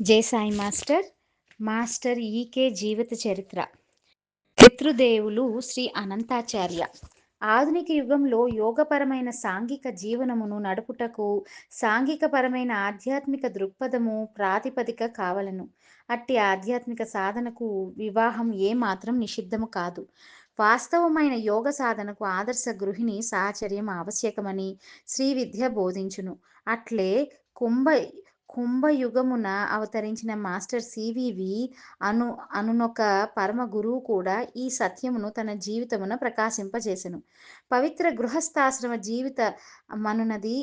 జై Sai master. Master ఈకే జీవిత చరిత్ర. పితృదేవులు శ్రీ అనంతాచార్య. ఆధునిక యుగంలో యోగపరమైన సాంఘిక జీవనమును నడుపుటకు సాంఘికపరమైన ఆధ్యాత్మిక దృక్పథము ప్రాతిపదిక కావలను. అట్టి ఆధ్యాత్మిక సాధనకు వివాహం ఏమాత్రం నిషిద్ధము కాదు. వాస్తవమైన యోగ సాధనకు ఆదర్శ గృహిణి సాహచర్యం ఆవశ్యకమని శ్రీ విద్య బోధించును. అట్లే కుంభ కుంభయుగమున అవతరించిన మాస్టర్ సివివి అను అనునొక పరమ గురువు కూడా ఈ సత్యమును తన జీవితమున ప్రకాశింపజేసెను. పవిత్ర గృహస్థాశ్రమ జీవిత మనునది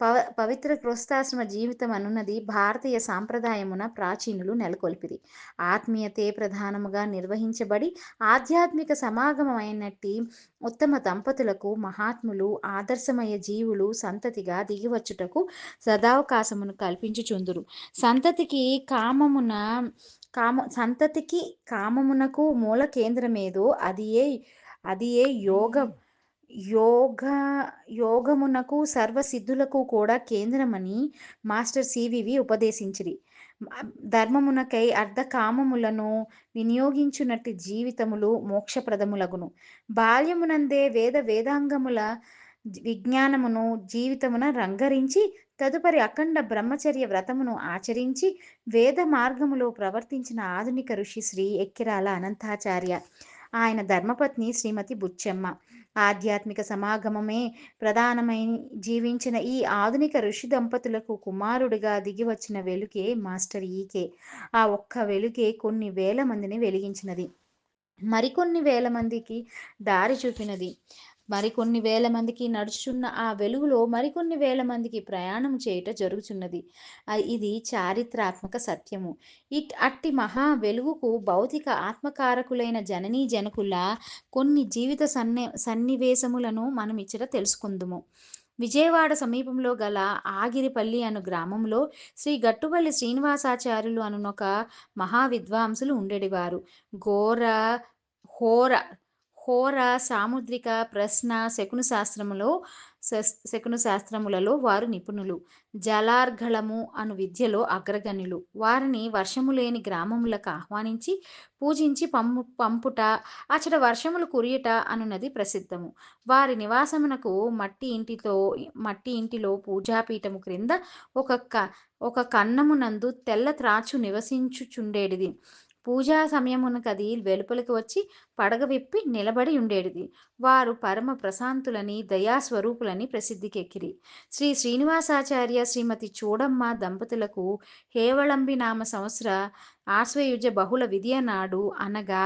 పవ పవిత్ర గృహస్థాశ్రమ జీవితం అనున్నది భారతీయ సాంప్రదాయమున ప్రాచీనులు నెలకొల్పిరి. ఆత్మీయతే ప్రధానముగా నిర్వహించబడి ఆధ్యాత్మిక సమాగమమైనట్టి ఉత్తమ దంపతులకు మహాత్ములు ఆదర్శమయ జీవులు సంతతిగా దిగివచ్చుటకు సదావకాశమును కల్పించుచుందురు. సంతతికి కామమున కామ సంతతికి కామమునకు మూల కేంద్రమేదో అది ఏ అది ఏ యోగం. యోగ యోగమునకు సర్వసిద్ధులకు కూడా కేంద్రమని మాస్టర్ సివివి ఉపదేశించిరి. ధర్మమునకై అర్ధకామములను వినియోగించునట్టి జీవితములు మోక్షప్రదములగును. బాల్యమునందే వేద వేదాంగముల విజ్ఞానమును జీవితమున రంగరించి తదుపరి అఖండ బ్రహ్మచర్య వ్రతమును ఆచరించి వేద మార్గములో ప్రవర్తించిన ఆధునిక ఋషి శ్రీ ఎక్కిరాల అనంతాచార్య. ఆయన ధర్మపత్ని శ్రీమతి బుచ్చమ్మ. ఆధ్యాత్మిక సమాగమమే ప్రధానమైన జీవించిన ఈ ఆధునిక ఋషి దంపతులకు కుమారుడిగా దిగి వచ్చిన వెలుకే మాస్టర్ ఈకే. ఆ ఒక్క వెలుకే కొన్ని వేల మందిని వెలిగించినది. మరికొన్ని వేల మందికి దారి చూపినది. మరికొన్ని వేల మందికి నడుచున్న ఆ వెలుగులో మరికొన్ని వేల మందికి ప్రయాణం చేయుట జరుగుచున్నది. ఇది చారిత్రాత్మక సత్యము. ఇట్ అట్టి మహా వెలుగుకు భౌతిక ఆత్మకారకులైన జననీ జనకుల కొన్ని జీవిత సన్ని సన్నివేశములను మనం ఇచ్చట తెలుసుకుందుము. విజయవాడ సమీపంలో గల ఆగిరిపల్లి అను గ్రామంలో శ్రీ గట్టుపల్లి శ్రీనివాసాచార్యులు అనునొక మహావిద్వాంసులు ఉండేటివారు ఘోర హోర హోర సాముద్రిక ప్రశ్న శకున శాస్త్రములో శకున శాస్త్రములలో వారు నిపుణులు. జలార్ఘళము అను విద్యలో అగ్రగణ్యులు. వారిని వర్షము లేని గ్రామములకు ఆహ్వానించి పూజించి పంపు పంపుట అచట వర్షములు కురియుట అనున్నది ప్రసిద్ధము. వారి నివాసమునకు మట్టి ఇంటితో మట్టి ఇంటిలో పూజాపీఠము క్రింద ఒక క ఒక కన్నమునందు తెల్ల త్రాచు నివసించుచుండేటిది పూజా సమయమునకది వెలుపలికి వచ్చి పడగ విప్పి నిలబడి ఉండేటిది వారు పరమ ప్రశాంతులని దయాస్వరూపులని ప్రసిద్ధికెక్కిరి. శ్రీ శ్రీనివాసాచార్య శ్రీమతి చూడమ్మ దంపతులకు హేవళంబి నామ సంవత్సర ఆశ్వయుజ బహుళ విధియ నాడు అనగా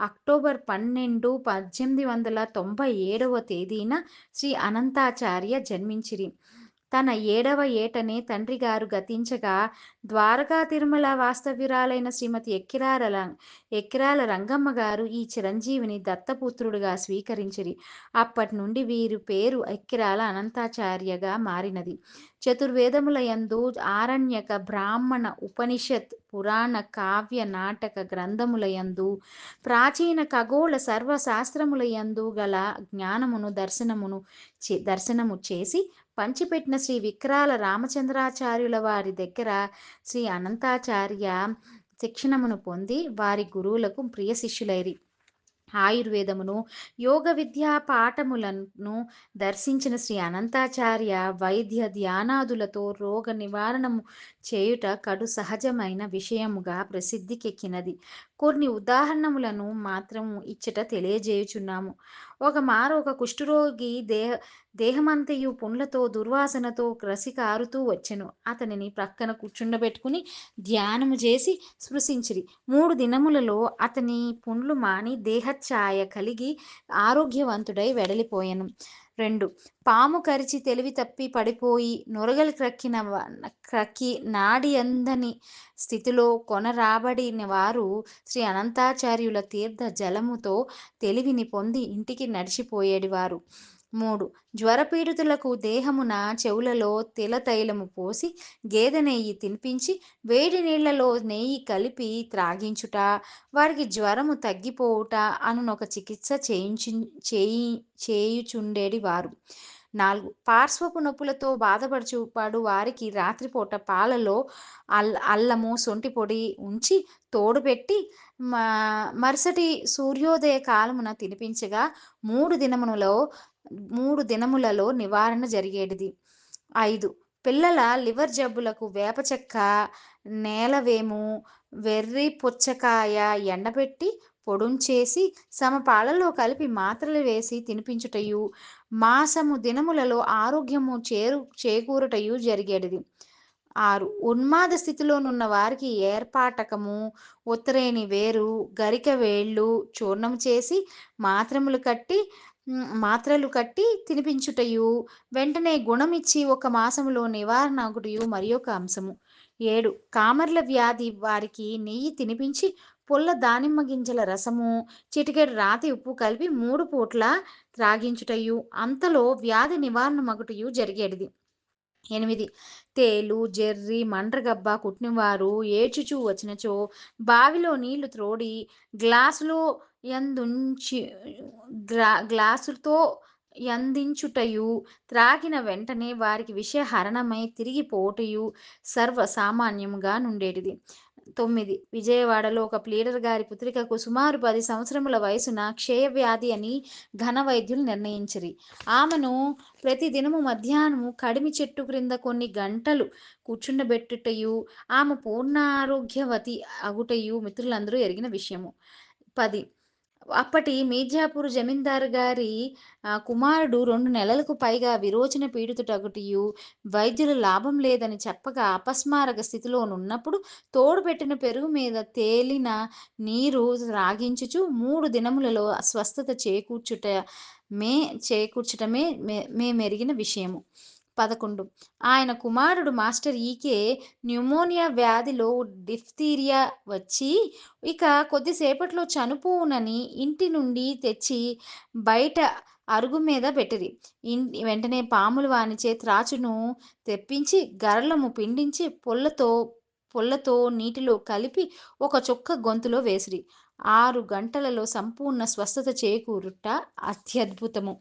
అక్టోబర్ పన్నెండు పద్దెనిమిది వందల తొంభై ఏడవ తేదీన శ్రీ అనంతాచార్య జన్మించిరి. తన ఏడవ ఏటనే తండ్రి గారు గతించగా ద్వారకా తిరుమల వాస్తవ్యురాలైన శ్రీమతి ఎక్కిరాల ఎక్కిరాల రంగమ్మ గారు ఈ చిరంజీవిని దత్తపుత్రుడుగా స్వీకరించిరి. అప్పటి నుండి వీరి పేరు ఎక్కిరాల అనంతాచార్యగా మారినది. చతుర్వేదముల యందు ఆరణ్యక బ్రాహ్మణ ఉపనిషత్ పురాణ కావ్య నాటక గ్రంథముల యందు ప్రాచీన ఖగోళ సర్వశాస్త్రముల యందు గల జ్ఞానమును దర్శనమును దర్శనము చేసి పంచిపెట్టిన శ్రీ విక్రాల రామచంద్రాచార్యుల వారి దగ్గర శ్రీ అనంతాచార్య శిక్షణమును పొంది వారి గురువులకు ప్రియ శిష్యులైరి. ఆయుర్వేదమును యోగ విద్యా పాఠములను దర్శించిన శ్రీ అనంతాచార్య వైద్య ధ్యానాదులతో రోగ నివారణము చేయుట కడు సహజమైన విషయముగా ప్రసిద్ధికెక్కినది. కొన్ని ఉదాహరణములను మాత్రము ఇచ్చట తెలియజేయుచున్నాము. ఒక మారు ఒక కుష్ఠరోగి దేహ దేహమంతయు పుండ్లతో దుర్వాసనతో క్రసి కారుతూ వచ్చెను. అతనిని ప్రక్కన కూర్చుండబెట్టుకుని ధ్యానము చేసి స్పృశించిరి. మూడు దినములలో అతని పుండ్లు మాని దేహఛాయ కలిగి ఆరోగ్యవంతుడై వెడలిపోయాను. రెండు. పాము కరిచి తెలివి తప్పి పడిపోయి నొరగలు క్రక్కిన క్రక్కి నాడి అందని స్థితిలో కొనరాబడిన వారు శ్రీ అనంతాచార్యుల తీర్థ జలముతో తెలివిని పొంది ఇంటికి నడిచిపోయేడివారు. మూడు. జ్వరపీడితులకు దేహమున చెవులలో తిల తైలము పోసి గేదె నెయ్యి తినిపించి వేడి నీళ్ళలో నెయ్యి కలిపి త్రాగించుట వారికి జ్వరము తగ్గిపోవుట అనునొక చికిత్స చేయించు చేయి చేయుచుండేటి వారు. నాలుగు. పార్శ్వపు నొప్పులతో బాధపడుచుపాడు వారికి రాత్రిపూట పాలలో అల్ అల్లము సొంటి పొడి ఉంచి తోడుపెట్టి మా మరుసటి సూర్యోదయ కాలమున తినిపించగా మూడు దినములలో మూడు దినములలో నివారణ జరిగేటిది. ఐదు. పిల్లల లివర్ జబ్బులకు వేప చెక్క నేలవేము వెర్రి పుచ్చకాయ ఎండబెట్టి పొడుంచేసి సమ పాలలో కలిపి మాత్రలు వేసి తినిపించుటయు మాసము దినములలో ఆరోగ్యము చేరు చేకూరుటయు జరిగేటిది. ఆరు. ఉన్మాద స్థితిలోనున్న వారికి ఏర్పాటకము ఉత్తరేణి వేరు గరిక వేళ్ళు చూర్ణం చేసి మాత్రములు కట్టి మాత్రలు కట్టి తినిపించుటయు వెంటనే గుణమిచ్చి ఒక మాసములో నివారణ ఒకటియు మరి ఒక అంశము. ఏడు కామర్ల వ్యాధి వారికి నెయ్యి తినిపించి పుల్ల దానిమ్మ గింజల రసము చిటికెడు రాతి ఉప్పు కలిపి మూడు పూట్ల త్రాగించుటయు అంతలో వ్యాధి నివారణ మగుటయు జరిగేటిది ఎనిమిది. తేలు జెర్రి మండ్రగబ్బ కుట్టినవారు ఏడ్చుచూ వచ్చినచో బావిలో నీళ్ళు త్రోడి గ్లాసులో ఎందుంచి గ్లా గ్లాసుతో యందించుటయు త్రాగిన వెంటనే వారికి విషహరణమై తిరిగి పోటయు సర్వ సామాన్యముగా నుండేటిది. తొమ్మిది. విజయవాడలో ఒక ప్లీడర్ గారి పుత్రికకు సుమారు పది సంవత్సరముల వయసున క్షయవ్యాధి అని ఘన వైద్యులు నిర్ణయించిరి. ఆమెను ప్రతి దినము మధ్యాహ్నము కడిమి చెట్టు క్రింద కొన్ని గంటలు కూర్చుండబెట్టుటయు ఆమె పూర్ణారోగ్యవతి అగుటయు మిత్రులందరూ ఎరిగిన విషయము. పది. అప్పటి మీర్జాపూర్ జమీందారు గారి కుమారుడు రెండు నెలలకు పైగా విరోచన పీడితుటగుటియు వైద్యులు లాభం లేదని చెప్పగా అపస్మారక స్థితిలో ఉన్నప్పుడు తోడుపెట్టిన పెరుగు మీద తేలిన నీరు రాగించుచు మూడు దినములలో స్వస్థత చేకూర్చుట మే చేకూర్చటమే మే మేమెరిగిన విషయము. పదకొండు. ఆయన కుమారుడు మాస్టర్ ఈకే న్యూమోనియా వ్యాధిలో డిఫ్తీరియా వచ్చి ఇక కొద్దిసేపట్లో చనిపోవునని ఇంటి నుండి తెచ్చి బయట అరుగు మీద పెట్టిరి. వెంటనే పాములు వానిచే త్రాచును తెప్పించి గరలము పిండించి పొల్లతో పొల్లతో నీటిలో కలిపి ఒక చుక్క గొంతులో వేసిరి. ఆరు గంటలలో సంపూర్ణ స్వస్థత చేకూరుట అత్యద్భుతము.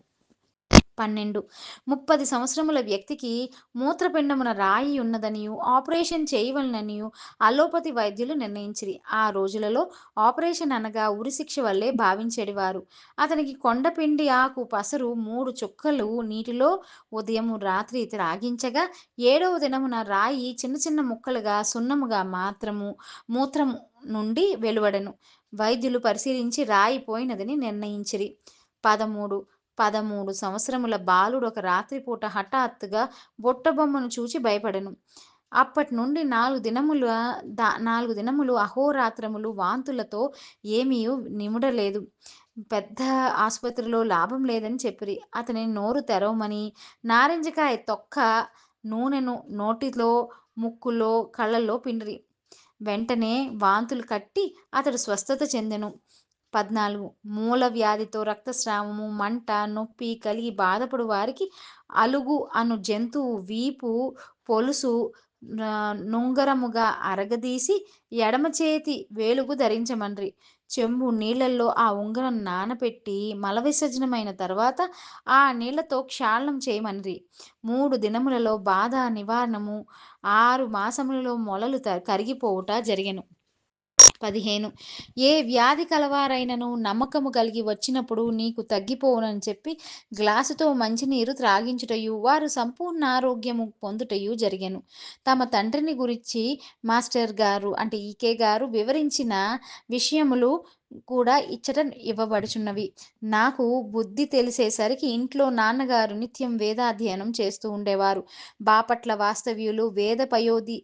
పన్నెండు. ముప్పది సంవత్సరముల వ్యక్తికి మూత్రపిండమున రాయి ఉన్నదనియు ఆపరేషన్ చేయవలననియు అలోపతి వైద్యులు నిర్ణయించిరి. ఆ రోజులలో ఆపరేషన్ అనగా ఉరిశిక్ష వల్లే భావించేడివారు. అతనికి కొండపిండి ఆకు పసరు మూడు చుక్కలు నీటిలో ఉదయము రాత్రి త్రాగించగా ఏడవ దినమున రాయి చిన్న చిన్న ముక్కలుగా సున్నముగా మాత్రము మూత్రము నుండి వెలువడను. వైద్యులు పరిశీలించి రాయి పోయినదని నిర్ణయించిరి. పదమూడు. పదమూడు సంవత్సరముల బాలుడు ఒక రాత్రిపూట హఠాత్తుగా బొట్టబొమ్మను చూచి భయపడెను. అప్పటి నుండి నాలుగు దినముల దా నాలుగు దినములు అహోరాత్రములు వాంతులతో ఏమీ నిముడలేదు. పెద్ద ఆసుపత్రిలో లాభం లేదని చెప్పిరి. అతని నోరు తెరవమని నారింజకాయ తొక్క నూనెను నోటిలో ముక్కులో కళ్ళల్లో పిండిరి. వెంటనే వాంతులు కట్టి అతడు స్వస్థత చెందెను. పద్నాలుగు. మూల వ్యాధితో రక్తస్రావము మంట నొప్పి కలిగి బాధపడు వారికి అలుగు అను జంతువు వీపు పొలుసు నుంగరముగా అరగదీసి ఎడమ చేతి వేలుగు ధరించమండ్రి. చెంబు నీళ్ళలో ఆ ఉంగరం నానపెట్టి మల విసర్జనమైన తర్వాత ఆ నీళ్ళతో క్షాళనం చేయమన్రి మూడు దినములలో బాధ నివారణము ఆరు మాసములలో మొలలు కరిగిపోవుట జరిగెను. పదిహేను. ఏ వ్యాధి కలవారైనను నమ్మకము కలిగి వచ్చినప్పుడు నీకు తగ్గిపోవునని చెప్పి గ్లాసుతో మంచినీరు త్రాగించుటయు వారు సంపూర్ణ ఆరోగ్యము పొందుటయు జరిగాను. తమ తండ్రిని గురించి మాస్టర్ గారు అంటే ఈకే గారు వివరించిన విషయములు కూడా ఇచ్చట ఇవ్వబడుచున్నవి. నాకు బుద్ధి తెలిసేసరికి ఇంట్లో నాన్నగారు నిత్యం వేదాధ్యయనం చేస్తూ ఉండేవారు. బాపట్ల వాస్తవ్యులు వేద పయోధి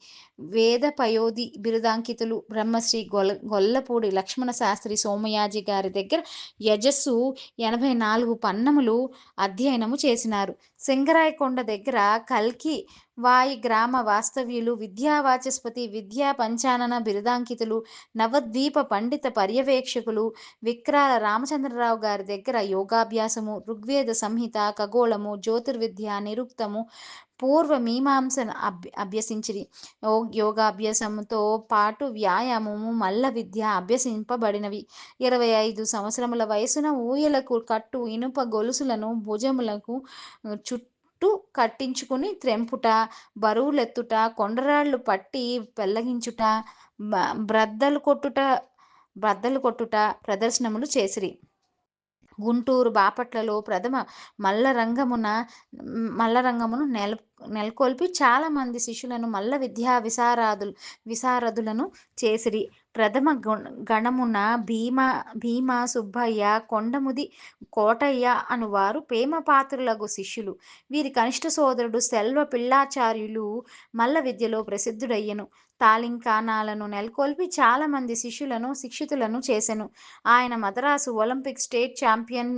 వేద పయోధి బిరుదాంకితులు బ్రహ్మశ్రీ గొల్ల గొల్లపూడి లక్ష్మణ శాస్త్రి సోమయాజి గారి దగ్గర యజస్సు ఎనభై నాలుగు పన్నములు అధ్యయనము చేసినారు. సింగరాయకొండ దగ్గర కల్కి వాయి గ్రామ వాస్తవ్యులు విద్యావాచస్పతి విద్యా పంచానన బిరుదాంకితులు నవద్వీప పండిత పర్యవేక్షకులు విక్రాల రామచంద్రరావు గారి దగ్గర యోగాభ్యాసము ఋగ్వేద సంహిత ఖగోళము జ్యోతిర్విద్య నిరుక్తము పూర్వ మీమాంస అభ్య అభ్యసించిరి. యోగాభ్యాసంతో పాటు వ్యాయామము మల్ల విద్య అభ్యసింపబడినవి. ఇరవై ఐదు సంవత్సరముల వయసున ఊయలకు కట్టు ఇనుప గొలుసులను భుజములకు చుట్టూ కట్టు కట్టించుకుని త్రెంపుట, బరువులెత్తుట, కొండరాళ్ళు పట్టి పెళ్ళగించుట, బ్రద్దలు కొట్టుట బ్రద్దలు కొట్టుట ప్రదర్శనములు చేసిరి. గుంటూరు, బాపట్లలో ప్రథమ మల్లరంగమున మల్లరంగమును నెల నెలకొల్పి చాలామంది శిష్యులను మల్ల విద్యా విశారదులు విశారదులను చేసిరి. ప్రథమ గణమున భీమ భీమ సుబ్బయ్య, కొండముది కోటయ్య అనువారు ప్రేమపాత్రులగు శిష్యులు. వీరి కనిష్ట సోదరుడు సెల్వ పిల్లాచార్యులు మల్ల విద్యలో ప్రసిద్ధుడయ్యెను. తాలింకానాలను నెలకొల్పి చాలామంది శిష్యులను శిక్షితులను చేసెను. ఆయన మదరాసు ఒలింపిక్ స్టేట్ ఛాంపియన్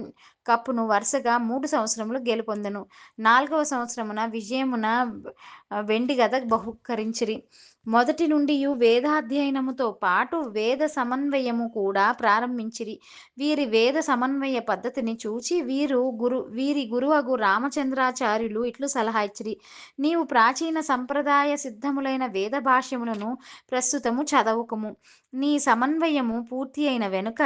కప్పును వరుసగా మూడు సంవత్సరములు గెలుపొందెను. నాల్గవ సంవత్సరమున విజయమున వెండిగద బహుకరించిరి మొదటి నుండియు వేదాధ్యయనముతో పాటు వేద సమన్వయము కూడా ప్రారంభించిరి. వీరి వేద సమన్వయ పద్ధతిని చూచి వీరు గురు వీరి గురువగు రామచంద్రాచార్యులు ఇట్లు సలహా ఇచ్చిరి. నీవు ప్రాచీన సంప్రదాయ సిద్ధములైన వేద భాష్యములను ప్రస్తుతము చదవకము నీ సమన్వయము పూర్తి అయిన వెనుక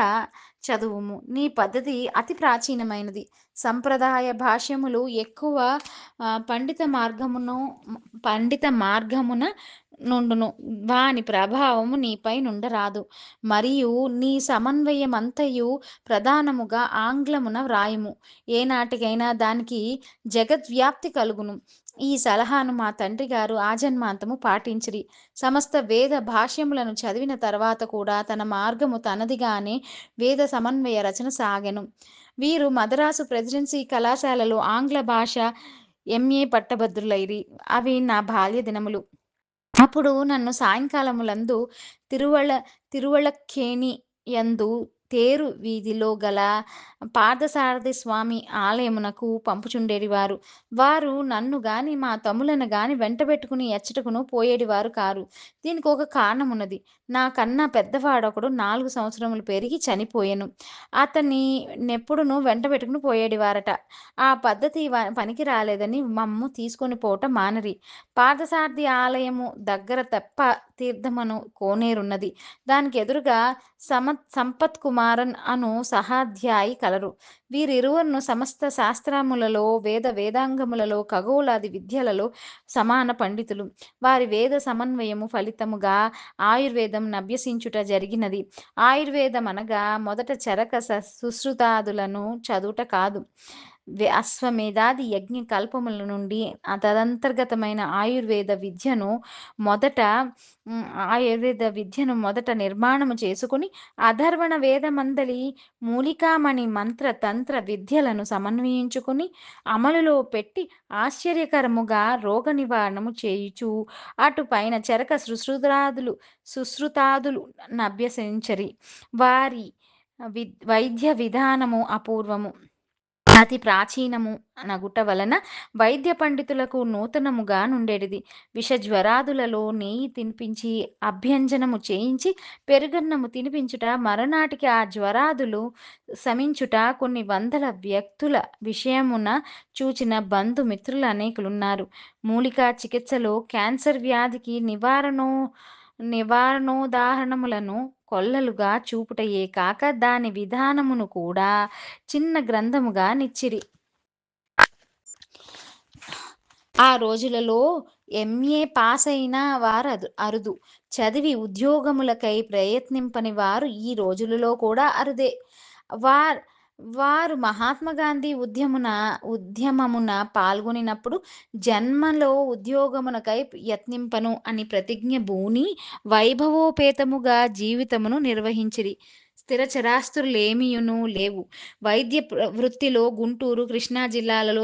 చదువుము. నీ పద్ధతి అతి ప్రాచీనమైనది. సంప్రదాయ భాష్యములు ఎక్కువ పండిత మార్గమును పండిత మార్గమున నుండును. వాని ప్రభావము నీపై నుండరాదు. మరియు నీ సమన్వయమంతయు ప్రధానముగా ఆంగ్లమున వ్రాయము ఏనాటికైనా దానికి జగద్వ్యాప్తి కలుగును. ఈ సలహాను మా తండ్రి గారు ఆజన్మాంతము పాటించిరి. సమస్త వేద భాష్యములను చదివిన తర్వాత కూడా తన మార్గము తనదిగానే వేద సమన్వయ రచన సాగెను. వీరు మదరాసు ప్రెసిడెన్సీ కళాశాలలో ఆంగ్ల భాష ఎంఏ పట్టభద్రులైరి. అవి నా బాల్య దినములు. అప్పుడు నన్ను సాయంకాలములందు తిరువళ తిరువళక్కేణి యందు తేరు వీధిలో గల పార్థసారథి స్వామి ఆలయమునకు పంపుచుండెడివారు. వారు నన్ను గాని మా తమ్ములను గాని వెంటబెట్టుకుని ఎచ్చటకును పోయేడివారు కారు. దీనికి ఒక కారణమున్నది. నా కన్నా పెద్దవాడొకడు నాలుగు సంవత్సరములు పెరిగి చనిపోయాను అతన్ని నెప్పుడును వెంటబెట్టుకుని పోయేడివారట. ఆ పద్ధతి పనికి రాలేదని మమ్ము తీసుకొని పోవటం మానరి పార్థసారథి ఆలయము దగ్గర తప్ప తీర్థమను కోనేరున్నది. దానికి ఎదురుగా సమ సంపత్ కుమారన్ అను సహాధ్యాయి కలరు. వీరిరువురును సమస్త శాస్త్రములలో వేద వేదాంగములలో ఖగోళాది విద్యలలో సమాన పండితులు. వారి వేద సమన్వయము ఫలితముగా ఆయుర్వేదం నభ్యసించుట జరిగినది. ఆయుర్వేదం అనగా మొదట చరక సుశ్రుతాదులను చదువుట కాదు. అశ్వమేధాది యజ్ఞ కల్పముల నుండి తదంతర్గతమైన ఆయుర్వేద విద్యను మొదట ఆయుర్వేద విద్యను మొదట నిర్మాణము చేసుకుని అధర్వణ వేదమందలి మూలికామణి మంత్ర తంత్ర విద్యలను సమన్వయించుకుని అమలులో పెట్టి ఆశ్చర్యకరముగా రోగ నివారణము చేయుచు అటు పైన చరక సుశ్రుతాదులు సుశ్రుతాదులు నభ్యసించిరి. వారి వైద్య విధానము అపూర్వము. అతి ప్రాచీనము నగుట వలన వైద్య పండితులకు నూతనముగా నుండెడిది. విషజ్వరాదులలో నెయ్యి తినిపించి అభ్యంజనము చేయించి పెరుగన్నము తినిపించుట మరునాటికి ఆ జ్వరాదులు శమించుట కొన్ని వందల వ్యక్తుల విషయమున చూచిన బంధు మిత్రులనేకులున్నారు. మూలికా చికిత్సలో క్యాన్సర్ వ్యాధికి నివారణో నివారణోదాహరణములను కొల్లలుగా చూపుటయే కాక దాని విధానమును కూడా చిన్న గ్రంథముగా నిచ్చిరి. ఆ రోజులలో ఎంఏ పాస్ అయిన వారు అరుదు. చదివి ఉద్యోగములకై ప్రయత్నింపని వారు ఈ రోజులలో కూడా అరుదే. వారు వారు మహాత్మాగాంధీ ఉద్యమున ఉద్యమమున పాల్గొనినప్పుడు జన్మలో ఉద్యోగమునకై యత్నింపను అని ప్రతిజ్ఞ బూని వైభవోపేతముగా జీవితమును నిర్వహించిరి. స్థిర స్థిరచరాస్తులేమియును లేవు. వైద్య వృత్తిలో గుంటూరు, కృష్ణా జిల్లాలలో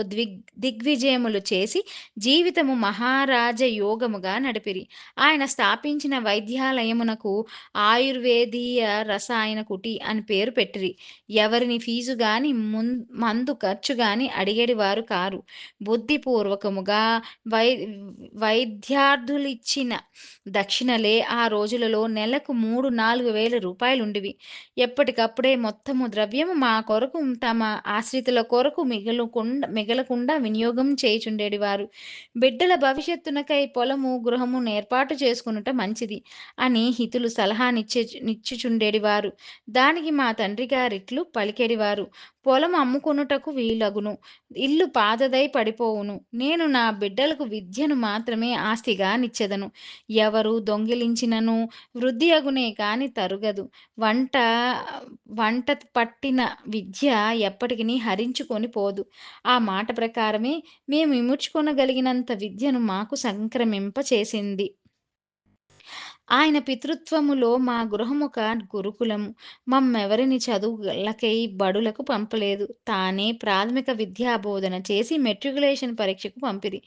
దిగ్విజయములు చేసి జీవితము మహారాజయోగముగా నడిపిరి. ఆయన స్థాపించిన వైద్యాలయమునకు ఆయుర్వేదీయ రసాయన కుటి అని పేరు పెట్టిరి. ఎవరిని ఫీజు గాని మందు ఖర్చు గాని అడిగేడి వారు కారు. బుద్ధిపూర్వకముగా వై వైద్యార్థులిచ్చిన దక్షిణలే ఆ రోజులలో నెలకు మూడు నాలుగు వేల రూపాయలుండివి ఎప్పటికప్పుడే మొత్తము ద్రవ్యము మా కొరకు తమ ఆశ్రితుల కొరకు మిగలకుండా మిగలకుండా వినియోగం చేయుచుండెడివారు. బిడ్డల భవిష్యత్తునకై పొలము, గృహము ఏర్పాటు చేసుకొనుట మంచిది అని హితులు సలహా నిచ్చే నిచ్చుచుండేది వారు దానికి మా తండ్రి గారిట్లు పలికేడివారు పొలం అమ్ముకొనుటకు వీలగును. ఇల్లు పాతదై పడిపోవును. నేను నా బిడ్డలకు విద్యను మాత్రమే ఆస్తిగా నిచ్చెదను. ఎవరు దొంగిలించినను వృద్ధి అగునే కాని తరుగదు. వంట వంట పట్టిన విద్య ఎప్పటికీ హరించుకొని పోదు. ఆ మాట ప్రకారమే మేము ఇముడ్చుకొనగలిగినంత విద్యను మాకు సంక్రమింప చేసింది. ఆయన పితృత్వములో మా గృహమొక గురుకులము. మమ్మెవరిని చదువులకై బడులకు పంపలేదు. తానే ప్రాథమిక విద్యాబోధన చేసి మెట్రికులేషన్ పరీక్షకు పంపిరి.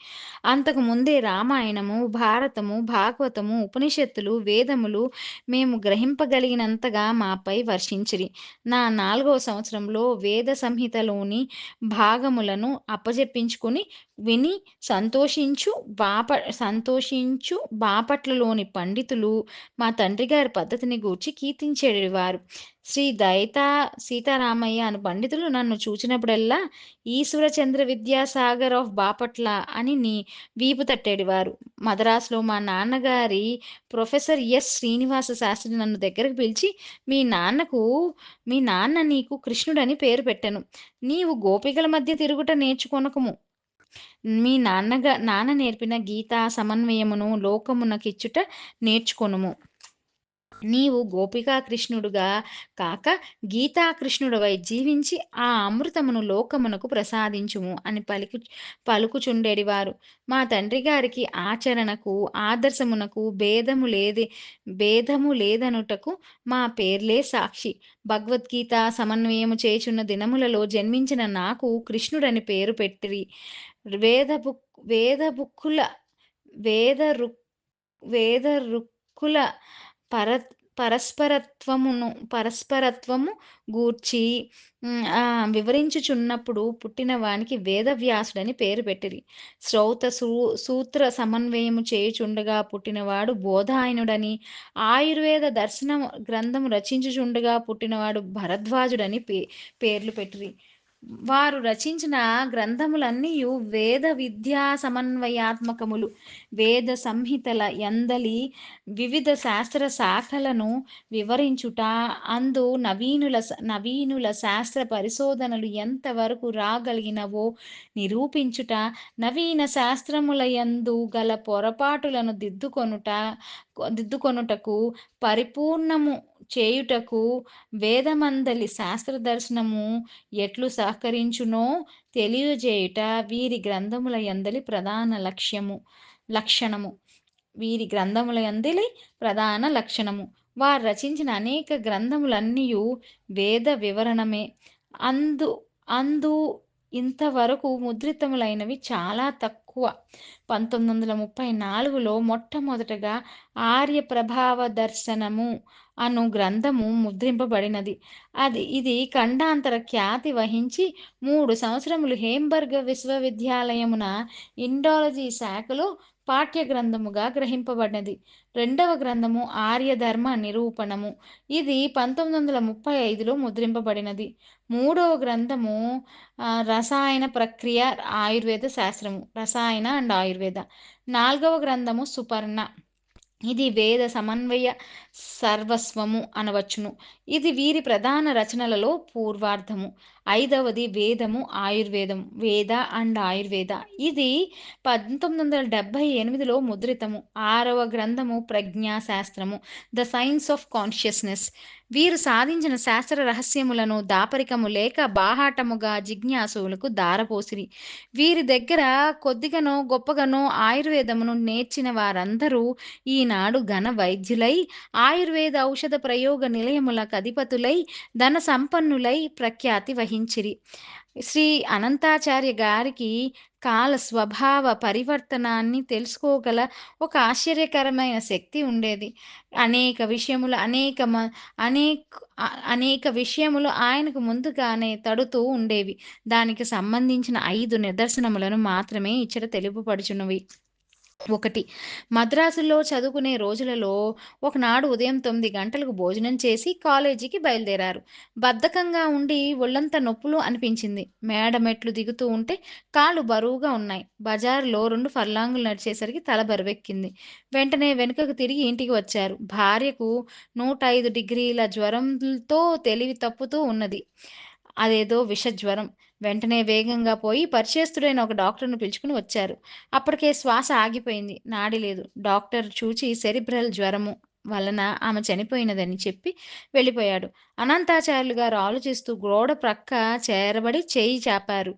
అంతకు ముందే రామాయణము, భారతము, భాగవతము, ఉపనిషత్తులు, వేదములు మేము గ్రహింపగలిగినంతగా మాపై వర్షించిరి. నా నాల్గవ సంవత్సరంలో వేద సంహితలోని భాగములను అప్పజెప్పించుకొని విని సంతోషించు బాప సంతోషించు బాపట్లలోని పండితులు మా తండ్రి గారి పద్ధతిని గూర్చి కీర్తించెడివారు. శ్రీ దయితా సీతారామయ్య అను పండితులు నన్ను చూచినప్పుడల్లా ఈశ్వర చంద్ర విద్యాసాగర్ ఆఫ్ బాపట్ల అని నీ వీపు తట్టేడివారు మద్రాసులో మా నాన్నగారి ప్రొఫెసర్ ఎస్. శ్రీనివాస శాస్త్రి నన్ను దగ్గరకు పిలిచి మీ నాన్నకు మీ నాన్న నీకు కృష్ణుడని పేరు పెట్టను నీవు గోపికల మధ్య తిరుగుట నేర్చుకొనకము మీ నాన్నగా నాన్న నేర్పిన గీతా సమన్వయమును లోకమునకిచ్చుట నేర్చుకొనుము. నీవు గోపికా కృష్ణుడుగా కాక గీతాకృష్ణుడవై జీవించి ఆ అమృతమును లోకమునకు ప్రసాదించుము అని పలికి పలుకుచుండేడివారు మా తండ్రి గారికి ఆచరణకు, ఆదర్శమునకు భేదము లేదే భేదము లేదనుటకు మా పేర్లే సాక్షి. భగవద్గీత సమన్వయము చేచున్న దినములలో జన్మించిన నాకు కృష్ణుడని పేరు పెట్టిరి. వేద రుక్ వేద రుక్కుల పర పరస్పరత్వమును పరస్పరత్వము గూర్చి వివరించుచున్నప్పుడు పుట్టిన వానికి వేదవ్యాసుడని పేరు పెట్టిరి. శ్రౌత సూ సూత్ర సమన్వయము చేయుచుండగా పుట్టినవాడు బోధాయనుడని, ఆయుర్వేద దర్శన గ్రంథము రచించుచుండగా పుట్టినవాడు భరద్వాజుడని పే పేర్లు పెట్టిరి. వారు రచించిన గ్రంథములన్నీయు వేద విద్యా సమన్వయాత్మకములు. వేద సంహితల ఎందలి వివిధ శాస్త్ర శాఖలను వివరించుట, అందు నవీనుల నవీనుల శాస్త్ర పరిశోధనలు ఎంతవరకు రాగలిగినవో నిరూపించుట, నవీన శాస్త్రముల యందు గల పొరపాటులను దిద్దుకొనుట దిద్దుకొనుటకు, పరిపూర్ణము చేయుటకు వేదమందలి శాస్త్ర దర్శనము ఎట్లు సహకరించునో తెలియజేయుట వీరి గ్రంథముల యందలి ప్రధాన లక్ష్యము లక్షణము. వీరి గ్రంథముల యందలి ప్రధాన లక్షణము. వారు రచించిన అనేక గ్రంథములన్నీయు వేద వివరణమే. అందు అందు ఇంతవరకు ముద్రితములైనవి చాలా తక్కువ. పంతొమ్మిది వందల ముప్పై నాలుగులో మొట్టమొదటగా ఆర్య ప్రభావ దర్శనము అను గ్రంథము ముద్రింపబడినది. అది ఇది ఖండాంతర ఖ్యాతి వహించి మూడు సంవత్సరములు హేంబర్గ్ విశ్వవిద్యాలయమున ఇండాలజీ శాఖలో పాఠ్య గ్రంథముగా గ్రహింపబడినది. రెండవ గ్రంథము ఆర్యధర్మ నిరూపణము. ఇది పంతొమ్మిది వందల ముప్పై ఐదులో ముద్రింపబడినది. మూడవ గ్రంథము రసాయన ప్రక్రియ ఆయుర్వేద శాస్త్రము. రసాయన అండ్ ఆయుర్వేద. నాల్గవ గ్రంథము సుపర్ణ. ఇది వేద సమన్వయ సర్వస్వము అనవచ్చును. ఇది వీరి ప్రధాన రచనలలో పూర్వార్ధము. ఐదవది వేదము ఆయుర్వేదం వేద అండ్ ఆయుర్వేద. ఇది పంతొమ్మిది వందల డెబ్బై ఎనిమిదిలో ముద్రితము. ఆరవ గ్రంథము ప్రజ్ఞా శాస్త్రము. The science of consciousness. వీరు సాధించిన శాస్త్ర రహస్యములను దాపరికము లేక బాహాటముగా జిజ్ఞాసువులకు దారపోసిరి వీరి దగ్గర కొద్దిగనో గొప్పగనో ఆయుర్వేదమును నేర్చిన వారందరూ ఈనాడు ఘన వైద్యులై, ఆయుర్వేద ఔషధ ప్రయోగ నిలయముల కధిపతులై, ధన సంపన్నులై ప్రఖ్యాతి వహి వహించిరి. శ్రీ అనంతాచార్య గారికి కాల స్వభావ పరివర్తనాన్ని తెలుసుకోగల ఒక ఆశ్చర్యకరమైన శక్తి ఉండేది. అనేక విషయములు అనేక మ అనేక విషయములు ఆయనకు ముందుగానే తడుతూ ఉండేవి. దానికి సంబంధించిన ఐదు నిదర్శనములను మాత్రమే ఇచ్చట తెలుపబడుచున్నవి. ఒకటి. మద్రాసులో చదువుకునే రోజులలో ఒకనాడు ఉదయం తొమ్మిది గంటలకు భోజనం చేసి కాలేజీకి బయలుదేరారు. బద్ధకంగా ఉండి ఒళ్ళంతా నొప్పులు అనిపించింది. మేడ మెట్లు దిగుతూ ఉంటే కాళ్ళు బరువుగా ఉన్నాయి. బజారులో రెండు ఫర్లాంగులు నడిచేసరికి తల బరువెక్కింది. వెంటనే వెనుకకు తిరిగి ఇంటికి వచ్చారు. భార్యకు నూట ఐదు డిగ్రీల జ్వరంతో తెలివి తప్పుతూ ఉన్నది. అదేదో విష జ్వరం వెంటనే వేగంగా పోయి పరిచయస్తుడైన ఒక డాక్టర్ను పిలుచుకుని వచ్చారు. అప్పటికే శ్వాస ఆగిపోయింది. నాడి లేదు. డాక్టర్ చూచి సెరిబ్రల్ జ్వరము వలన ఆమె చనిపోయినదని చెప్పి వెళ్ళిపోయాడు. అనంతాచార్యులు గారు ఆలోచిస్తూ గోడ ప్రక్క చేరబడి చేయి చాపారు.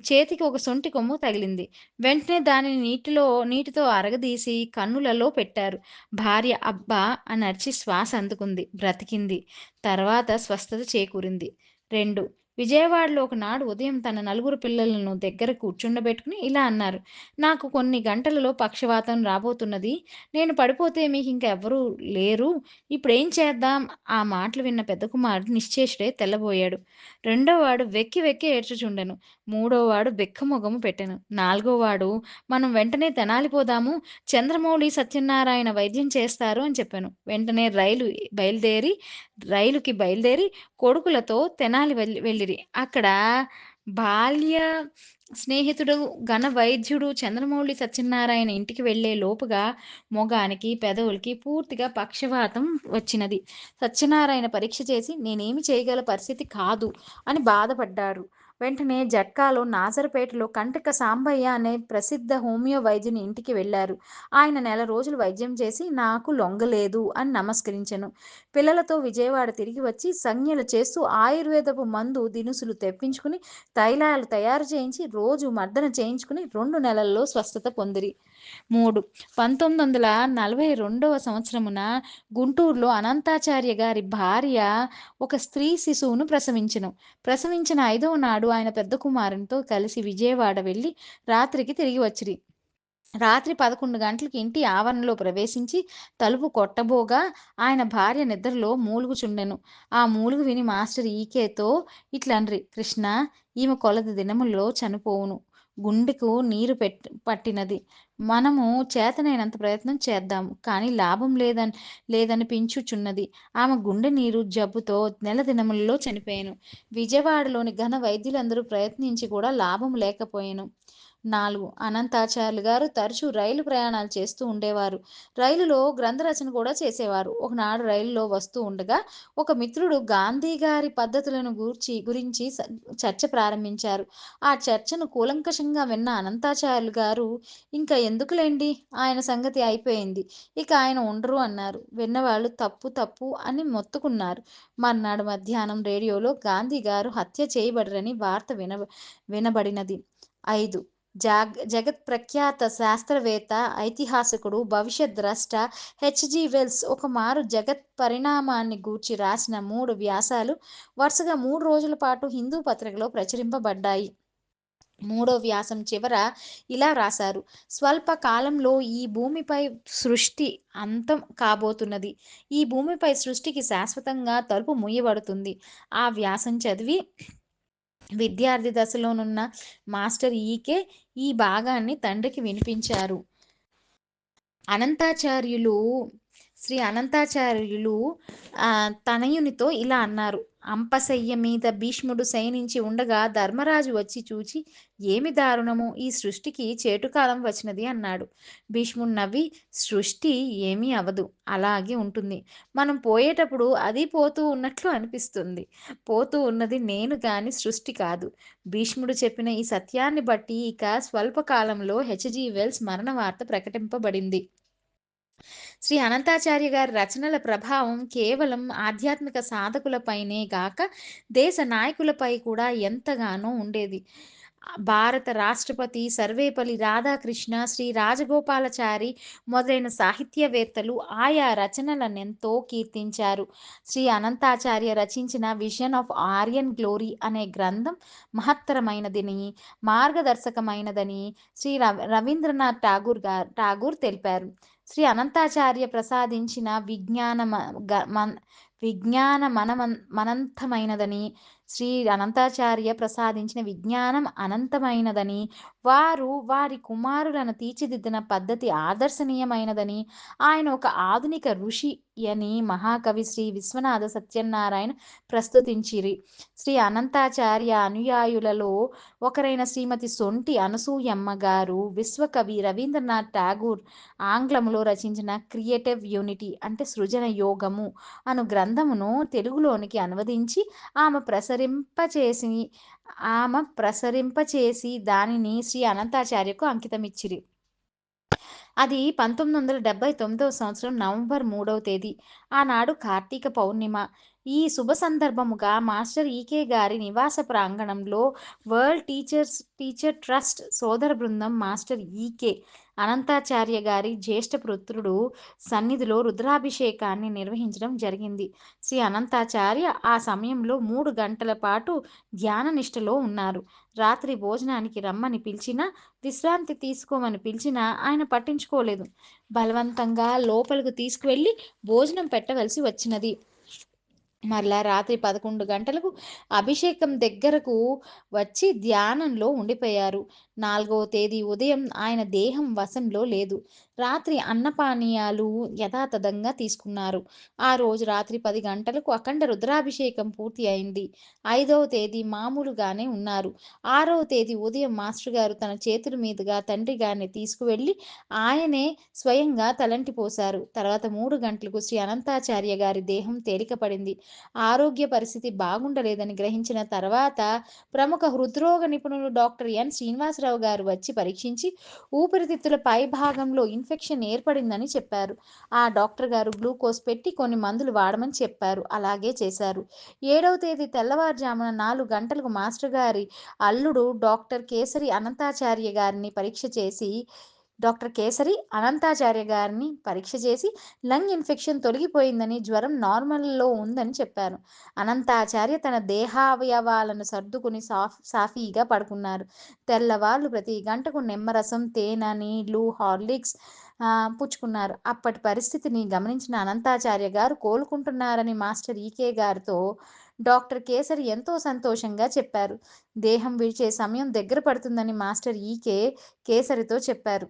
చేతికి ఒక సొంటి కొమ్ము తగిలింది. వెంటనే దానిని నీటిలో నీటితో అరగదీసి కన్నులలో పెట్టారు. భార్య అబ్బా అని అరిచి శ్వాస అందుకుంది. బ్రతికింది. తర్వాత స్వస్థత చేకూరింది. రెండు విజయవాడలో ఒకనాడు ఉదయం తన నలుగురు పిల్లలను దగ్గర కూర్చుండబెట్టుకుని ఇలా అన్నారు నాకు కొన్ని గంటలలో పక్షవాతం రాబోతున్నది. నేను పడిపోతే మీకు ఇంకెవ్వరూ లేరు. ఇప్పుడు ఏం చేద్దాం? ఆ మాటలు విన్న పెద్ద కుమారుడు నిశ్చేషుడే తెల్లబోయాడు. రెండోవాడు వెక్కి వెక్కి ఏడ్చుచుండెను. మూడోవాడు బిక్కమొగము పెట్టెను. నాలుగోవాడు మనం వెంటనే తెనాలిపోదాము చంద్రమౌళి సత్యనారాయణ వైద్యం చేస్తారు అని చెప్పాను. వెంటనే రైలు బయలుదేరి రైలుకి బయలుదేరి కొడుకులతో తెనాలి వెళ్ళి వెళ్ళిరి. అక్కడ బాల్య స్నేహితుడు ఘన వైద్యుడు చంద్రమౌళి సత్యనారాయణ ఇంటికి వెళ్ళే లోపుగా మొగానికి పెదవులకి పూర్తిగా పక్షవాతం వచ్చినది. సత్యనారాయణ పరీక్ష చేసి నేనేమి చేయగల పరిస్థితి కాదు అని బాధపడ్డారు వెంటనే జట్కాలో నాజర్పేటలో కంటక సాంబయ్య అనే ప్రసిద్ధ హోమియో వైద్యుని ఇంటికి వెళ్ళారు. ఆయన నెల రోజులు వైద్యం చేసి నాకు లొంగలేదు అని నమస్కరించను. పిల్లలతో విజయవాడ తిరిగి వచ్చి సంజ్ఞలు చేస్తూ ఆయుర్వేదపు మందు దినుసులు తెప్పించుకుని తైలాలు తయారు చేయించి రోజు మర్దన చేయించుకుని రెండు నెలల్లో స్వస్థత పొందిరి. మూడు. పంతొమ్మిది వందల నలభై రెండవ సంవత్సరమున గుంటూరులో అనంతాచార్య గారి భార్య ఒక స్త్రీ శిశువును ప్రసవించను. ప్రసవించిన ఐదవ నాడు ఆయన పెద్ద కుమారునితో కలిసి విజయవాడ వెళ్ళి రాత్రికి తిరిగి వచ్చిరి. రాత్రి పదకొండు గంటలకి ఇంటి ఆవరణలో ప్రవేశించి తలుపు కొట్టబోగా ఆయన భార్య నిద్రలో మూలుగుచుండెను. ఆ మూలుగు విని మాస్టర్ ఈకేతో ఇట్లన్రి కృష్ణ ఈమె కొలది దినముల్లో చనిపోవును. గుండెకు నీరు పెట్ పట్టినది. మనము చేతనైనంత ప్రయత్నం చేద్దాము. కానీ లాభం లేదని లేదనిపించుచున్నది. ఆమె గుండె నీరు జబ్బుతో నెల దినములలో చనిపోయాను. విజయవాడలోని ఘన వైద్యులందరూ ప్రయత్నించి కూడా లాభం లేకపోయాను. నాలుగు. అనంతాచార్యులు గారు తరచూ రైలు ప్రయాణాలు చేస్తూ ఉండేవారు. రైలులో గ్రంథరచన కూడా చేసేవారు. ఒకనాడు రైలులో వస్తూ ఉండగా ఒక మిత్రుడు గాంధీ గారి పద్ధతులను గూర్చి గురించి చర్చ ప్రారంభించారు. ఆ చర్చను కూలంకషంగా విన్న అనంతాచార్యులు గారు ఇంకా ఎందుకులేండి? ఆయన సంగతి అయిపోయింది. ఇక ఆయన ఉండరు అన్నారు. విన్నవాళ్ళు తప్పు తప్పు అని మొత్తుకున్నారు. మర్నాడు మధ్యాహ్నం రేడియోలో గాంధీ గారు హత్య చేయబడరని వార్త విన వినబడినది. ఐదు. జాగ్ జగత్ ప్రఖ్యాత శాస్త్రవేత్త ఐతిహాసికుడు భవిష్యత్ ద్రష్ట హెచ్జి వెల్స్ ఒక మారు జగత్ పరిణామాన్ని గూర్చి రాసిన మూడు వ్యాసాలు వరుసగా మూడు రోజుల పాటు హిందూ పత్రికలో ప్రచురింపబడ్డాయి. మూడో వ్యాసం చివర ఇలా రాశారు. స్వల్ప కాలంలో ఈ భూమిపై సృష్టి అంతం కాబోతున్నది. ఈ భూమిపై సృష్టికి శాశ్వతంగా తలుపు ముయ్యబడుతుంది. ఆ వ్యాసం చదివి విద్యార్థి దశలోనున్న మాస్టర్ ఈకే ఈ భాగాన్ని తండ్రికి వినిపించారు. అనంతాచార్యులు శ్రీ అనంతాచార్యులు తనయునితో ఇలా అన్నారు. అంపశయ్య మీద భీష్ముడు శయనించి ఉండగా ధర్మరాజు వచ్చి చూచి ఏమి దారుణము? ఈ సృష్టికి చేటుకాలం వచ్చినది అన్నాడు. భీష్ముడు నవ్వి సృష్టి ఏమీ అవదు. అలాగే ఉంటుంది. మనం పోయేటప్పుడు అది పోతూ ఉన్నట్లు అనిపిస్తుంది. పోతూ ఉన్నది నేను కాని సృష్టి కాదు భీష్ముడు చెప్పిన ఈ సత్యాన్ని బట్టి ఇక స్వల్పకాలంలో హెచ్జి వెల్స్ మరణ వార్త ప్రకటింపబడింది. శ్రీ అనంతాచార్య గారి రచనల ప్రభావం కేవలం ఆధ్యాత్మిక సాధకులపైనే గాక దేశ నాయకులపై కూడా ఎంతగానో ఉండేది. భారత రాష్ట్రపతి సర్వేపల్లి రాధాకృష్ణ శ్రీ రాజగోపాలాచారి మొదలైన సాహిత్యవేత్తలు ఆయా రచనలనెంతో కీర్తించారు. శ్రీ అనంతాచార్య రచించిన విజన్ ఆఫ్ ఆర్యన్ గ్లోరీ అనే గ్రంథం మహత్తరమైనదని మార్గదర్శకమైనదని శ్రీ రవ- రవీంద్రనాథ్ ఠాగూర్ గారు ఠాగూర్ తెలిపారు. శ్రీ అనంతాచార్య ప్రసాదించిన విజ్ఞాన విజ్ఞాన మనమ మనంతమైనదని, శ్రీ అనంతాచార్య ప్రసాదించిన విజ్ఞానం అనంతమైనదని, వారు వారి కుమారులను తీర్చిదిద్దిన పద్ధతి ఆదర్శనీయమైనదని, ఆయన ఒక ఆధునిక ఋషి అని మహాకవి శ్రీ విశ్వనాథ సత్యనారాయణ ప్రస్తుతించిరి. శ్రీ అనంతాచార్య అనుయాయులలో ఒకరైన శ్రీమతి సొంటి అనసూయమ్మ గారు విశ్వకవి రవీంద్రనాథ్ ఠాగూర్ ఆంగ్లంలో రచించిన 'క్రియేటివ్ యూనిటీ' అంటే సృజన యోగము అను గ్రంథమును తెలుగులోనికి అనువదించి ఆమె ప్రసరి ప్రసరింపచేసి ఆమె ప్రసరింపచేసి దానిని శ్రీ అనంతాచార్యకు అంకితమిచ్చిరి. అది పంతొమ్మిది వందల డెబ్బై తొమ్మిదవ సంవత్సరం నవంబర్ మూడవ తేదీ. ఆనాడు కార్తీక పౌర్ణిమ. ఈ శుభ సందర్భముగా మాస్టర్ ఈకే గారి నివాస ప్రాంగణంలో వరల్డ్ టీచర్స్ టీచర్ ట్రస్ట్ సోదర బృందం మాస్టర్ ఈకే అనంతాచార్య గారి జ్యేష్ఠ పుత్రుడు సన్నిధిలో రుద్రాభిషేకాన్ని నిర్వహించడం జరిగింది. శ్రీ అనంతాచార్య ఆ సమయంలో మూడు గంటల పాటు ధ్యాన నిష్టలో ఉన్నారు. రాత్రి భోజనానికి రమ్మని పిలిచినా, విశ్రాంతి తీసుకోమని పిలిచినా ఆయన పట్టించుకోలేదు. బలవంతంగా లోపలకు తీసుకువెళ్ళి భోజనం పెట్టవలసి వచ్చినది. మరలా రాత్రి పదకొండు గంటలకు అభిషేకం దగ్గరకు వచ్చి ధ్యానంలో ఉండిపోయారు. నాలుగవ తేదీ ఉదయం ఆయన దేహం వశంలో లేదు. రాత్రి అన్నపానీయాలు యథాతథంగా తీసుకున్నారు. ఆ రోజు రాత్రి పది గంటలకు అఖండ రుద్రాభిషేకం పూర్తి అయింది. ఐదవ తేదీ మామూలుగానే ఉన్నారు. ఆరవ తేదీ ఉదయం మాస్టర్ గారు తన చేతుల మీదుగా తండ్రి గారిని తీసుకువెళ్ళి ఆయనే స్వయంగా తలంటి పోశారు. తర్వాత మూడు గంటలకు శ్రీ అనంతాచార్య గారి దేహం తేలికపడింది. ఆరోగ్య పరిస్థితి బాగుండలేదని గ్రహించిన తర్వాత ప్రముఖ హృద్రోగ నిపుణులు డాక్టర్ ఎన్. శ్రీనివాసరావు గారు వచ్చి పరీక్షించి ఊపిరితిత్తుల పైభాగంలో ఇన్ఫెక్షన్ ఏర్పడిందని చెప్పారు. ఆ డాక్టర్ గారు గ్లూకోజ్ పెట్టి కొన్ని మందులు వాడమని చెప్పారు. అలాగే చేశారు. ఏడవ తేదీ తెల్లవారుజామున నాలుగు గంటలకు మాస్టర్ గారి అల్లుడు డాక్టర్ కేసరి అనంతాచార్య గారిని పరీక్ష చేసి డాక్టర్ కేసరి అనంతాచార్య గారిని పరీక్ష చేసి లంగ్ ఇన్ఫెక్షన్ తొలగిపోయిందని, జ్వరం నార్మల్లో ఉందని చెప్పారు. అనంతాచార్య తన దేహావయవాలను సర్దుకుని సాఫ్ సాఫీగా పడుకున్నారు. తెల్లవాళ్ళు ప్రతి గంటకు నిమ్మరసం, తేనె, నీళ్ళు, హార్లిక్స్ పుచ్చుకున్నారు. అప్పటి పరిస్థితిని గమనించిన అనంతాచార్య గారు కోలుకుంటున్నారని మాస్టర్ ఈకే గారితో డాక్టర్ కేసరి ఎంతో సంతోషంగా చెప్పారు. దేహం విడిచే సమయం దగ్గర పడుతుందని మాస్టర్ ఈకే కేసరితో చెప్పారు.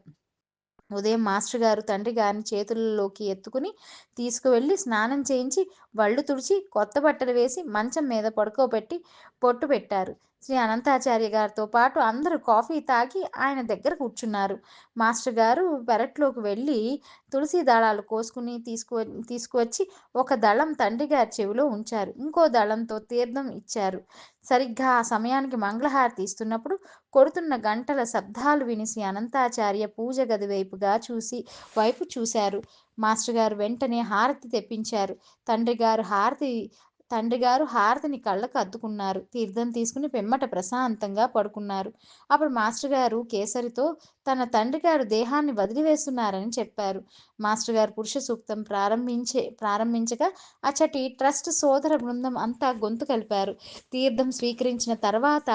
ఉదయం మాస్టర్ గారు తండ్రి గారిని చేతులలోకి ఎత్తుకుని తీసుకువెళ్ళి స్నానం చేయించి, వళ్ళు తుడిచి, కొత్త బట్టలు వేసి మంచం మీద పడుకోబెట్టి పొట్టు పెట్టారు. శ్రీ అనంతాచార్య గారితో పాటు అందరూ కాఫీ తాగి ఆయన దగ్గర కూర్చున్నారు. మాస్టర్ గారు పెరట్లోకి వెళ్ళి తులసి దళాలు కోసుకుని తీసుకు తీసుకువచ్చి ఒక దళం తండ్రిగారి చెవిలో ఉంచారు. ఇంకో దళంతో తీర్థం ఇచ్చారు. సరిగ్గా ఆ సమయానికి మంగళహారతి ఇస్తున్నప్పుడు కొడుతున్న గంటల శబ్దాలు విని శ్రీ అనంతాచార్య పూజ గది వైపుగా చూసి వైపు చూశారు. మాస్టర్ గారు వెంటనే హారతి తెప్పించారు. తండ్రిగారు హారతి తండ్రిగారు హారతిని కళ్ళకు అద్దుకున్నారు. తీర్థం తీసుకుని పెమ్మట ప్రశాంతంగా పడుకున్నారు. అప్పుడు మాస్టరుగారు కేసరితో తన తండ్రిగారు దేహాన్ని వదిలివేస్తున్నారని చెప్పారు. మాస్టరుగారు పురుష సూక్తం ప్రారంభించే ప్రారంభించగా అచ్చటి ట్రస్ట్ సోదర బృందం అంతా గొంతు కలిపారు. తీర్థం స్వీకరించిన తర్వాత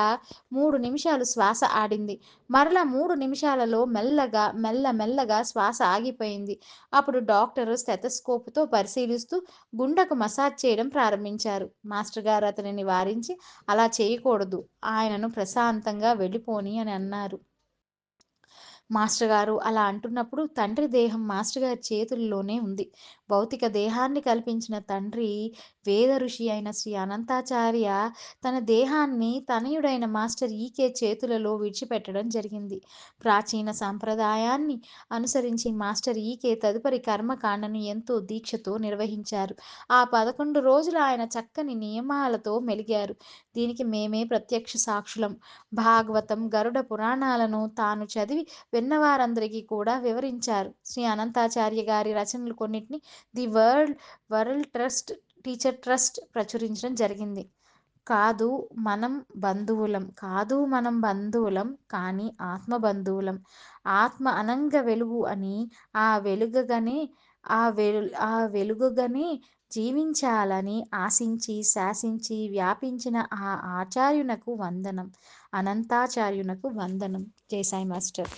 మూడు నిమిషాలు శ్వాస ఆడింది. మరలా మూడు నిమిషాలలో మెల్లగా మెల్ల మెల్లగా శ్వాస ఆగిపోయింది. అప్పుడు డాక్టరు స్టెతస్కోపుతో పరిశీలిస్తూ గుండెకు మసాజ్ చేయడం ప్రారంభించారు. మాస్టర్ గారు అతనిని వారించి అలా చేయకూడదు. ఆయనను ప్రశాంతంగా వెళ్ళిపోని అని అన్నారు. మాస్టర్ గారు అలా అంటున్నప్పుడు తండ్రి దేహం మాస్టర్ గారి చేతుల్లోనే ఉంది. భౌతిక దేహాన్ని కల్పించిన తండ్రి వేద ఋషి అయిన శ్రీ అనంతాచార్య తన దేహాన్ని తనయుడైన మాస్టర్ ఈకే చేతులలో విడిచిపెట్టడం జరిగింది. ప్రాచీన సాంప్రదాయాన్ని అనుసరించి మాస్టర్ ఈకే తదుపరి కర్మకాండను ఎంతో దీక్షతో నిర్వహించారు. ఆ పదకొండు రోజులు ఆయన చక్కని నియమాలతో మెలిగారు. దీనికి మేమే ప్రత్యక్ష సాక్షులం. భాగవతం, గరుడ పురాణాలను తాను చదివి విన్నవారందరికీ కూడా వివరించారు. శ్రీ అనంతాచార్య గారి రచనలు కొన్నిటిని the world world trust teacher trust ప్రచురించడం జరిగింది. కాదు మనం బంధువులం కాదు మనం బంధువులం కానీ ఆత్మ బంధువులం. ఆత్మ అనంగ వెలుగు అని ఆ వెలుగగనే ఆ వెలు ఆ వెలుగుగానే జీవించాలని ఆశించి, శాసించి, వ్యాపించిన ఆ ఆచార్యునకు వందనం. అనంతాచార్యునకు వందనం. జై సాయి మాస్టర్